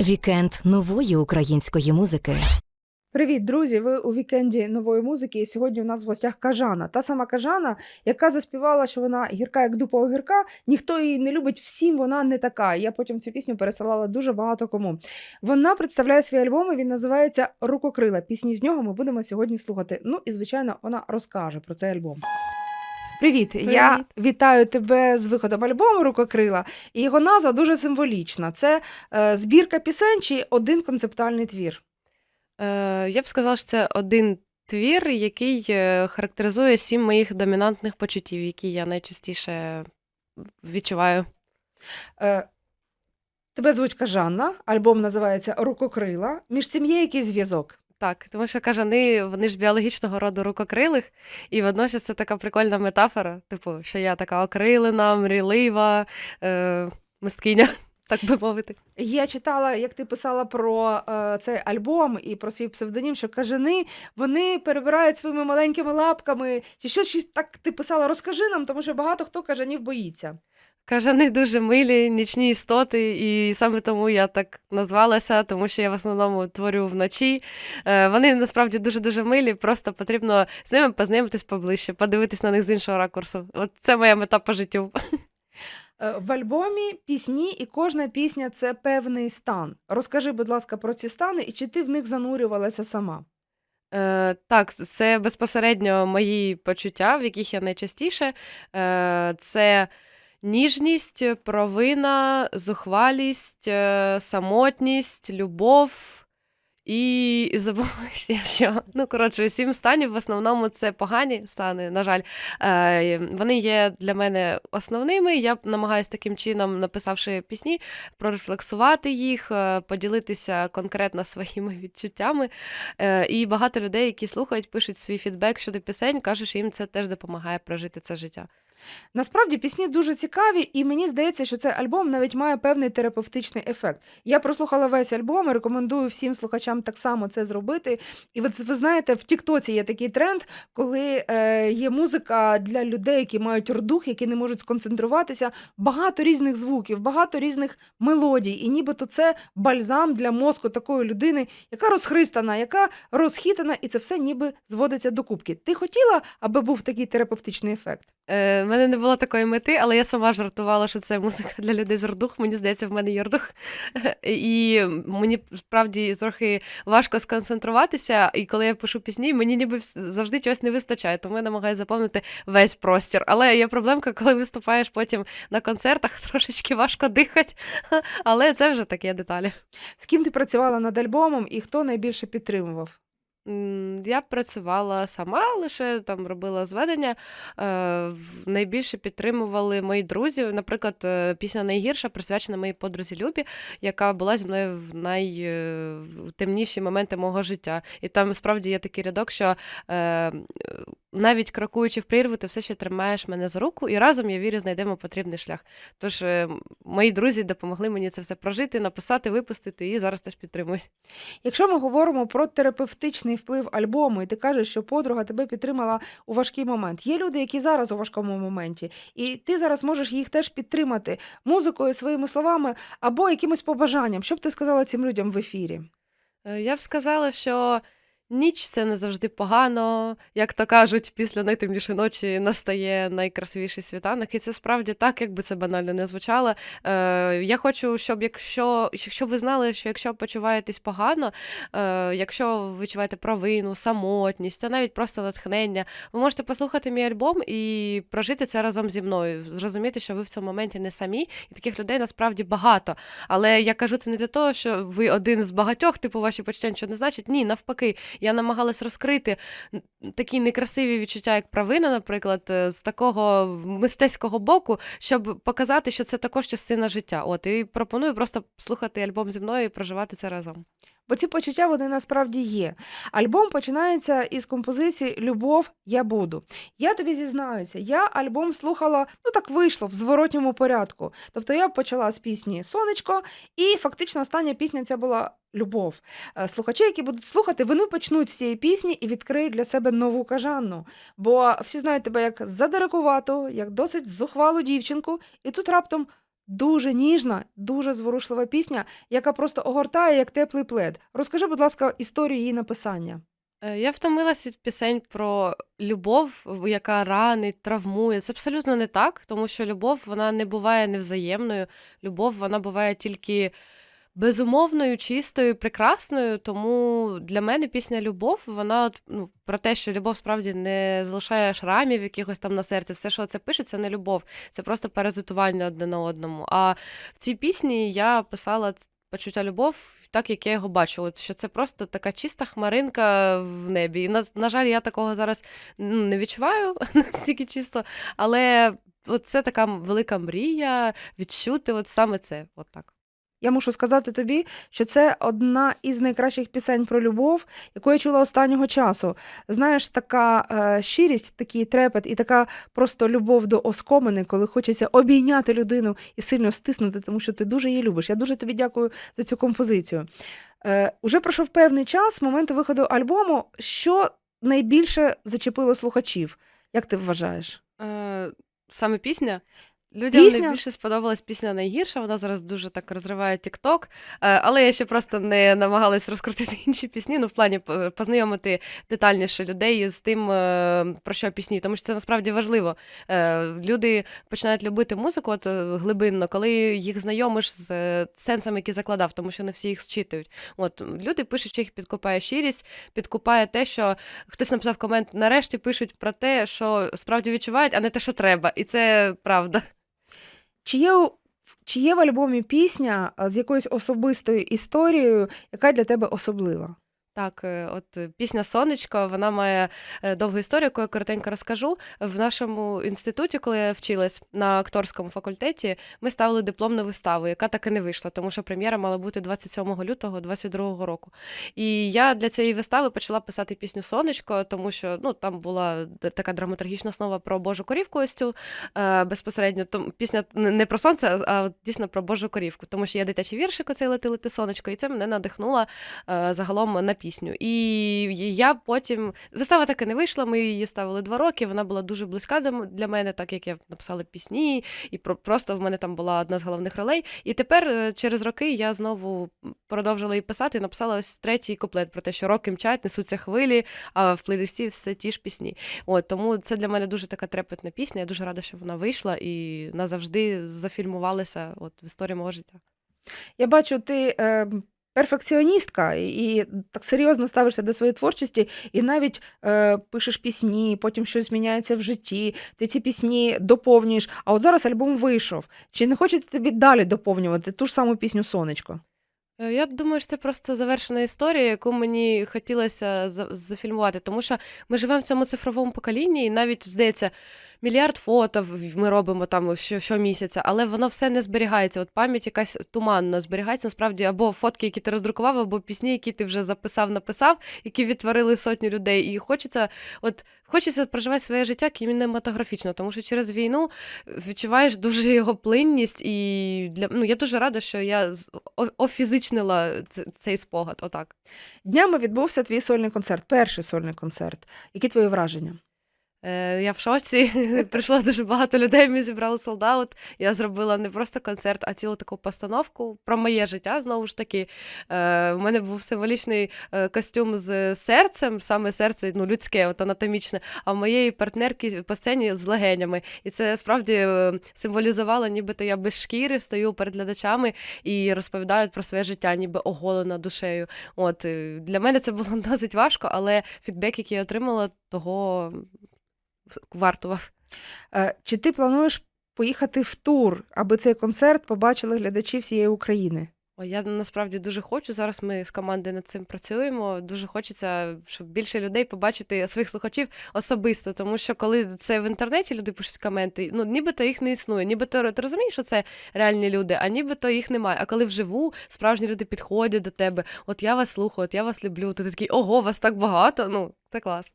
Вікенд нової української музики. Привіт, друзі! Ви у вікенді нової музики. І сьогодні у нас в гостях Кажана. Та сама Кажана, яка заспівала, що вона гірка, як дупа огірка. Ніхто її не любить, всім вона не така. Я потім цю пісню пересилала дуже багато кому. Вона представляє свій альбом. і Він називається Рукокрила. Пісні з нього ми будемо сьогодні слухати. Ну і звичайно, вона розкаже про цей альбом. Привіт, я вітаю тебе з виходом альбому Рукокрила. І його назва дуже символічна. Це е, збірка пісень чи один концептуальний твір. Е, я б сказала, що це один твір, який е, характеризує сім моїх домінантних почуттів, які я найчастіше відчуваю. Е, Тебе звуть Кажанна, альбом називається Рукокрила. Між цим є якийсь зв'язок. Так, тому що кажани, вони ж біологічного роду рукокрилих, і водночас це така прикольна метафора, типу, що я така окрилена, мрійлива, е, мисткиня, так би мовити. Я читала, як ти писала про е, цей альбом і про свій псевдонім, що кажани вони перебирають своїми маленькими лапками. Чи що чи так ти писала? Розкажи нам, тому що багато хто кажанів боїться. Кажани дуже милі, нічні істоти, і саме тому я так назвалася, тому що я в основному творю вночі. Е, Вони насправді дуже-дуже милі, просто потрібно з ними познайомитись поближче, подивитись на них з іншого ракурсу. От це моя мета по життю. Е, В альбомі пісні, і кожна пісня це певний стан. Розкажи, будь ласка, про ці стани і чи ти в них занурювалася сама? Е, так, це безпосередньо мої почуття, в яких я найчастіше. Е, це ніжність, провина, зухвалість, е, самотність, любов. І, і забула ще що. Ну, коротше, сім станів в основному це погані стани, на жаль. Е, вони є для мене основними. Я намагаюся таким чином, написавши пісні, прорефлексувати їх, е, поділитися конкретно своїми відчуттями. Е, і багато людей, які слухають, пишуть свій фідбек щодо пісень, кажуть, що їм це теж допомагає прожити це життя. Насправді пісні дуже цікаві, і мені здається, що цей альбом навіть має певний терапевтичний ефект. Я прослухала весь альбом рекомендую всім слухачам так само це зробити. І от ви знаєте, в Тіктоці є такий тренд, коли е, є музика для людей, які мають рдух, які не можуть сконцентруватися. Багато різних звуків, багато різних мелодій. І нібито це бальзам для мозку такої людини, яка розхристана, яка розхитана, і це все ніби зводиться до кубки. Ти хотіла, аби був такий терапевтичний ефект? Е, в мене не було такої мети, але я сама жартувала, що це музика для людей з рдух. Мені здається, в мене є рдух. І мені справді трохи важко сконцентруватися. І коли я пишу пісні, мені ніби завжди чогось не вистачає, тому я намагаюся заповнити весь простір. Але є проблемка, коли виступаєш потім на концертах, трошечки важко дихати. Але це вже такі деталі. З ким ти працювала над альбомом і хто найбільше підтримував? Я працювала сама, лише там робила зведення. Е, Найбільше підтримували мої друзі. Наприклад, е, пісня найгірша присвячена моїй подрузі Любі, яка була зі мною в найтемніші моменти мого життя. І там справді є такий рядок, що е, навіть крокуючи в прірву, ти все ще тримаєш мене за руку, і разом я вірю, знайдемо потрібний шлях. Тож е, мої друзі допомогли мені це все прожити, написати, випустити, і зараз теж підтримують. Якщо ми говоримо про терапевтичний вплив альбому, і ти кажеш, що подруга тебе підтримала у важкий момент. Є люди, які зараз у важкому моменті, і ти зараз можеш їх теж підтримати музикою, своїми словами або якимось побажанням. Що б ти сказала цим людям в ефірі? Е, Я б сказала, що ніч це не завжди погано. Як то кажуть, після найтемнішої ночі настає найкрасивіший світанок. І це справді так, якби це банально не звучало. Е, я хочу, щоб якщо, якщо ви знали, що якщо почуваєтесь погано, е, якщо ви відчуваєте провину, самотність, та навіть просто натхнення, ви можете послухати мій альбом і прожити це разом зі мною. Зрозуміти, що ви в цьому моменті не самі, і таких людей насправді багато. Але я кажу це не для того, що ви один з багатьох, типу ваші почуття нічого не значить. Ні, навпаки, я намагалась розкрити такі некрасиві відчуття, як правина, наприклад, е, з такого мистецького боку, щоб показати, що це також частина життя. От і пропоную просто слухати альбом зі мною і проживати це разом. Бо ці почуття вони насправді є. Альбом починається із композиції Любов, я буду. Я тобі зізнаюся, я альбом слухала, ну так вийшло в зворотньому порядку. Тобто я почала з пісні Сонечко, і фактично остання пісня це була Любов. Е, Слухачі, які будуть слухати, вони почнуть з цієї пісні і відкриють для себе нову кажанну. Бо всі знають тебе як задаракувату, як досить зухвалу дівчинку, і тут раптом Дуже ніжна, дуже зворушлива пісня, яка просто огортає як теплий плед. Розкажи, будь ласка, історію її написання. Е, Я втомилася від пісень про любов, яка ранить, травмує. Це абсолютно не так, тому що любов вона не буває невзаємною. Любов вона буває тільки безумовною, чистою, прекрасною. Тому для мене пісня Любов, вона ну, про те, що любов справді не залишає шрамів якихось там на серці. Все, що це пише, це не любов, це просто паразитування одне на одному. А в цій пісні я писала почуття любов так, як я його бачу. От що це просто така чиста хмаринка в небі. І на, на жаль, я такого зараз ну, не відчуваю настільки чисто, але от це така велика мрія відчути от саме це. От так. Я мушу сказати тобі, що це одна із найкращих пісень про любов, яку я чула останнього часу. Знаєш, така е, щирість, такий трепет і така просто любов до оскомини, коли хочеться обійняти людину і сильно стиснути, тому що ти дуже її любиш. Я дуже тобі дякую за цю композицію. Е, уже пройшов певний час з моменту виходу альбому. Що найбільше зачепило слухачів? Як ти вважаєш? Е, саме пісня. Людям Пісня? найбільше сподобалась пісня найгірша. Вона зараз дуже так розриває TikTok. Е, але я ще просто не намагалась розкрутити інші пісні. Ну, в плані познайомити детальніше людей з тим, е, про що пісні, тому що це насправді важливо. Е, Люди починають любити музику от, е, глибинно, коли їх знайомиш з е, сенсом, який закладав, тому що не всі їх зчитують. От люди пишуть, що їх підкупає щирість, підкупає те, що хтось написав комент. Нарешті пишуть про те, що справді відчувають, а не те, що треба. І це правда. Чи є, чи є в альбомі пісня з якоюсь особистою історією, яка для тебе особлива? Так, е, от е, пісня Сонечко, вона має е, довгу історію, яку я коротенько розкажу. В нашому інституті, коли я вчилась на акторському факультеті, ми ставили дипломну виставу, яка так і не вийшла, тому що прем'єра мала бути 27 лютого 22 року. І я для цієї вистави почала писати пісню Сонечко, тому що ну там була така драматургічна основа про Божу корівку ось цю безпосередньо. Тому пісня не про сонце, а- дійсно про Божу корівку, тому що є дитячий віршик, оцей лети лети сонечко, і це мене надихнуло загалом на пісню. І я потім вистава так і не вийшла. Ми її ставили два роки. Вона була дуже близька для мене, так як я написала пісні, і просто в мене там була одна з головних ролей. І тепер, е, через роки, я знову продовжила її писати і написала ось третій куплет про те, що роки мчать, несуться хвилі, а в плейлисті все ті ж пісні. От тому це для мене дуже така трепетна пісня. Я дуже рада, що вона вийшла і назавжди зафільмувалася от в історії мого життя. Я бачу, ти е, перфекціоністка і, так серйозно ставишся до своєї творчості, і навіть е, пишеш пісні, потім щось зміняється в житті, ти ці пісні доповнюєш. А от зараз альбом вийшов. Чи не хочете тобі далі доповнювати ту ж саму пісню Сонечко? Е, Я думаю, що це просто завершена історія, яку мені хотілося за- зафільмувати, тому що ми живемо в цьому цифровому поколінні, і навіть здається, мільярд фото ми робимо там що, щомісяця, але воно все не зберігається. От пам'ять якась туманна зберігається насправді або фотки, які ти роздрукував, або пісні, які ти вже записав, написав, які відтворили сотні людей. І хочеться, от хочеться проживати своє життя кінематографічно, тому що через війну відчуваєш дуже його плинність, і для ну я дуже рада, що я офізичнила цей спогад. Отак. Днями відбувся твій сольний концерт, перший сольний концерт. Які твої враження? Е, я в шоці. Прийшло дуже багато людей. Ми зібрали солдаут. Я зробила не просто концерт, а цілу таку постановку про моє життя. Знову ж таки, е, у мене був символічний е, костюм з серцем, саме серце ну, людське, от анатомічне, а в моєї партнерки по сцені з легенями. І це справді символізувало, нібито я без шкіри стою перед глядачами і розповідаю про своє життя, ніби оголена душею. От для мене це було досить важко, але фідбек, який я отримала, того вартував. Е, Чи ти плануєш поїхати в тур, аби цей концерт побачили глядачі всієї України? Я насправді дуже хочу. Зараз ми з командою над цим працюємо. Дуже хочеться, щоб більше людей побачити своїх слухачів особисто. Тому що коли це в інтернеті люди пишуть коменти, ну нібито їх не існує, нібито ти розумієш, що це реальні люди, а нібито їх немає. А коли вживу справжні люди підходять до тебе, от я вас слухаю, от я вас люблю. То ти такий, ого, вас так багато. Ну, це клас.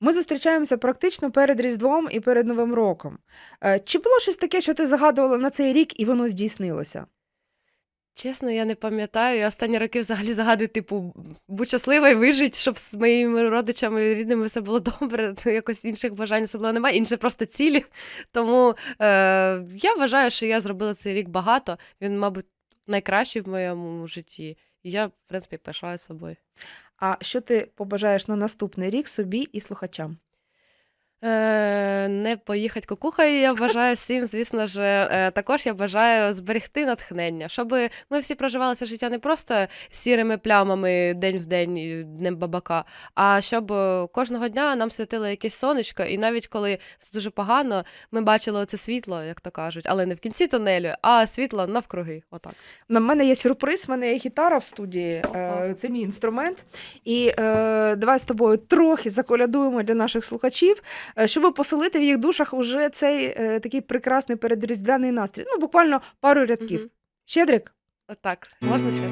Ми зустрічаємося практично перед Різдвом і перед Новим роком. Е, Чи було щось таке, що ти загадувала на цей рік, і воно здійснилося? Чесно, я не пам'ятаю. Я останні роки взагалі загадую, типу, будь щаслива і вижить, щоб з моїми родичами і рідними все було добре. То якось інших бажань особливо немає, інше просто цілі. Тому е, я вважаю, що я зробила цей рік багато. Він, мабуть, найкращий в моєму житті. Я, в принципі, пишаю собою. А що ти побажаєш на наступний рік собі і слухачам? Е, не поїхати кукухою, я бажаю всім, звісно ж, е, також я бажаю зберегти натхнення, щоб ми всі проживали це життя не просто сірими плямами день в день, днем бабака, а щоб кожного дня нам світило якесь сонечко, і навіть коли все дуже погано, ми бачили оце світло, як то кажуть, але не в кінці тунелю, а світло навкруги. Отак. На мене є сюрприз, в мене є гітара в студії. Е, Ага. Це мій інструмент. І е, давай з тобою трохи заколядуємо для наших слухачів, щоб поселити в їх душах уже цей е, такий прекрасний передріздвяний настрій. Ну, буквально пару рядків. Мгм. Щедрик? Отак. Можна ще?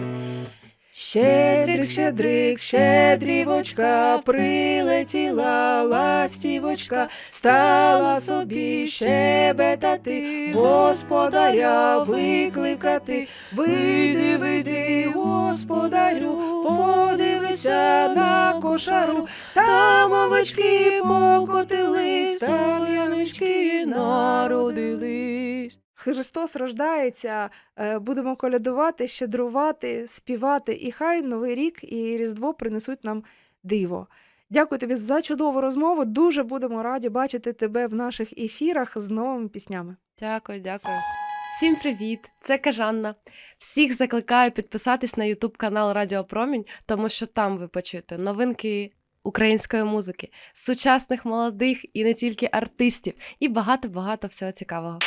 Щедрик, щедрик, щедрівочка, прилетіла ластівочка, стала собі щебетати, господаря викликати. Вийди, вийди, господарю, подивися на кошару, там овечки покотились, там янички народились. Христос рождається, е, будемо колядувати, щедрувати, співати, і хай Новий рік і Різдво принесуть нам диво. Дякую тобі за чудову розмову. Дуже будемо раді бачити тебе в наших ефірах з новими піснями. Дякую, дякую. Всім привіт! Це Кажанна. Всіх закликаю підписатись на YouTube канал Радіо Промінь, тому що там ви почуєте новинки української музики, сучасних молодих і не тільки артистів, і багато-багато всього цікавого.